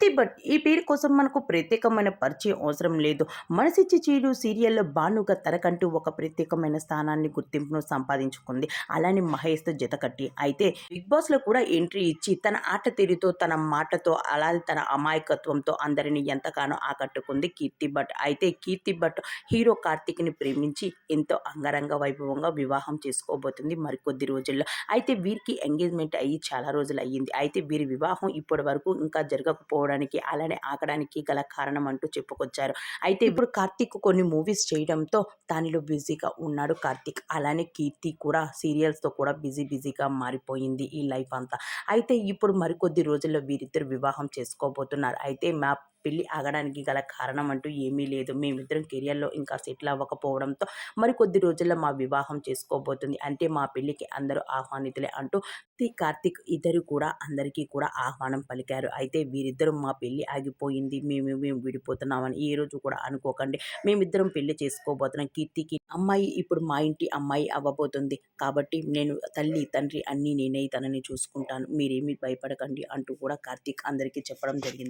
కీర్తి భట్ ఈ పేరు కోసం మనకు ప్రత్యేకమైన పరిచయం అవసరం లేదు. మనసిచ్చి చీడు సీరియల్లో భానుగా తనకంటూ ఒక ప్రత్యేకమైన స్థానాన్ని గుర్తింపును సంపాదించుకుంది. అలానే మహేష్తో జతకట్టి అయితే బిగ్ బాస్లో కూడా ఎంట్రీ ఇచ్చి తన ఆట తీరుతో తన మాటతో అలాగే తన అమాయకత్వంతో అందరిని ఎంతగానో ఆకట్టుకుంది కీర్తి భట్. అయితే కీర్తి భట్ హీరో కార్తిక్ని ప్రేమించి ఎంతో అంగరంగ వైభవంగా వివాహం చేసుకోబోతుంది మరికొద్ది రోజుల్లో. అయితే వీరికి ఎంగేజ్మెంట్ అయ్యి చాలా రోజులు అయ్యింది అయితే వీరి వివాహం ఇప్పటి వరకు ఇంకా జరగకపోవడం జరగకపోవడానికి అలానే ఆగడానికి గల కారణం అంటూ చెప్పుకొచ్చారు. అయితే ఇప్పుడు కార్తీక్ కొన్ని మూవీస్ చేయడంతో దానిలో బిజీగా ఉన్నాడు కార్తీక్. అలానే కీర్తి కూడా సీరియల్స్తో కూడా బిజీ బిజీగా మారిపోయింది ఈ లైఫ్ అంతా. అయితే ఇప్పుడు మరికొద్ది రోజుల్లో వీరిద్దరు వివాహం చేసుకోబోతున్నారు. అయితే మా పెళ్ళి ఆగడానికి గల కారణం అంటూ ఏమీ లేదు. మేమిద్దరం కెరియర్లో ఇంకా సెటిల్ అవ్వకపోవడంతో మరి కొద్ది రోజుల్లో మా వివాహం చేసుకోబోతుంది. అంటే మా పెళ్ళికి అందరూ ఆహ్వానితులే అంటూ కార్తిక్ ఇద్దరు కూడా అందరికీ కూడా ఆహ్వానం పలికారు. అయితే వీరిద్దరూ మా పెళ్ళి ఆగిపోయింది. మేము మేము విడిపోతున్నామని ఏ రోజు కూడా అనుకోకండి. మేమిద్దరం పెళ్ళి చేసుకోబోతున్నాం. కీర్తికి అమ్మాయి ఇప్పుడు మా ఇంటి అమ్మాయి అవ్వబోతుంది. కాబట్టి నేను తల్లి తండ్రి అన్నీ నేనే తనని చూసుకుంటాను. మీరేమీ భయపడకండి అంటూ కూడా కార్తీక్ అందరికీ చెప్పడం జరిగింది.